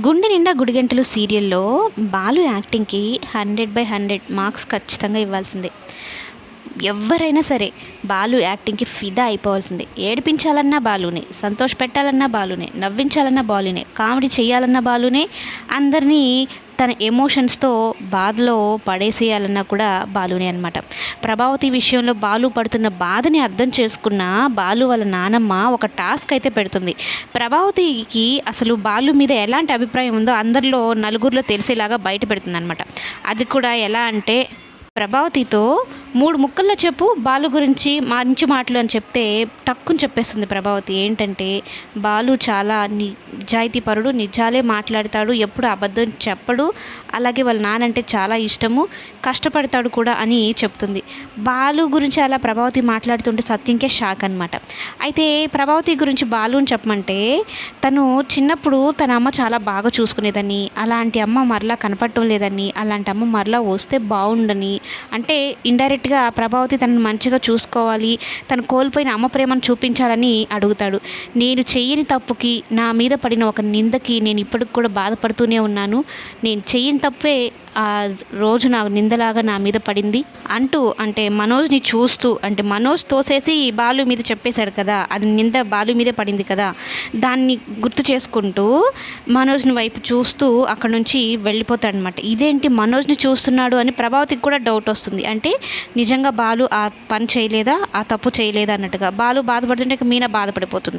గుండె నిండా గుడిగంటలు సీరియల్లో బాలు యాక్టింగ్కి హండ్రెడ్ బై హండ్రెడ్ మార్క్స్ ఖచ్చితంగా ఇవ్వాల్సిందే. ఎవరైనా సరే బాలు యాక్టింగ్కి ఫిదా అయిపోవాల్సిందే. ఏడిపించాలన్నా బాలునే సంతోష పెట్టాలన్నా బాలునే నవ్వించాలన్నా బాలునే కామెడీ చేయాలన్నా బాలునే అందరినీ తన ఎమోషన్స్తో బాధలో పడేసేయాలన్నా కూడా బాలునే అనమాట ప్రభావతి విషయంలో బాలు పడుతున్న బాధని అర్థం చేసుకున్న బాలు వాళ్ళ నానమ్మ ఒక టాస్క్ అయితే పెడుతుంది. ప్రభావతికి అసలు బాలు మీద ఎలాంటి అభిప్రాయం ఉందో అందరిలో నలుగురిలో తెలిసేలాగా బయట పెడుతుంది అనమాట అది కూడా ఎలా అంటే ప్రభావతితో మూడు ముక్కల్లో చెప్పు బాలు గురించి మంచి మాటలు అని చెప్తే టక్కుని చెప్పేస్తుంది ప్రభావతి. ఏంటంటే బాలు చాలా నిజాయితీపరుడు నిజాలే మాట్లాడతాడు ఎప్పుడు అబద్ధం చెప్పడు. అలాగే వాళ్ళ నానంటే చాలా ఇష్టము కష్టపడతాడు కూడా అని చెప్తుంది. బాలు గురించి అలా ప్రభావతి మాట్లాడుతుంటే సత్యంకే షాక్ అనమాట అయితే ప్రభావతి గురించి బాలు అని చెప్పమంటే తను చిన్నప్పుడు తన అమ్మ చాలా బాగా చూసుకునేదని అలాంటి అమ్మ మరలా కనపడటం లేదని అలాంటి అమ్మ మరలా వస్తే బాగుండని అంటే ఇండైరెక్ట్ చెప్పినట్టుగా ప్రభావతి తనను మంచిగా చూసుకోవాలి తను కోల్పోయిన అమ్మ ప్రేమను చూపించాలని అడుగుతాడు. నేను చెయ్యని తప్పుకి నా మీద పడిన ఒక నిందకి నేను ఇప్పటికి కూడా బాధపడుతూనే ఉన్నాను. నేను చెయ్యని తప్పే ఆ రోజు నా నిందలాగా నా మీద పడింది అంటూ అంటే మనోజ్ని చూస్తూ అంటే మనోజ్ తోసేసి బాలు మీద చెప్పేశాడు కదా అది నింద బాలు మీదే పడింది కదా దాన్ని గుర్తు చేసుకుంటూ మనోజ్ని వైపు చూస్తూ అక్కడ నుంచి వెళ్ళిపోతాడు అనమాట ఇదేంటి మనోజ్ని చూస్తున్నాడు అని ప్రభావతికి కూడా డౌట్ వస్తుంది. అంటే నిజంగా బాలు ఆ పని చేయలేదా ఆ తప్పు చేయలేదా అన్నట్టుగా. బాలు బాధపడుతుంటే ఇక మీనా బాధపడిపోతుంది.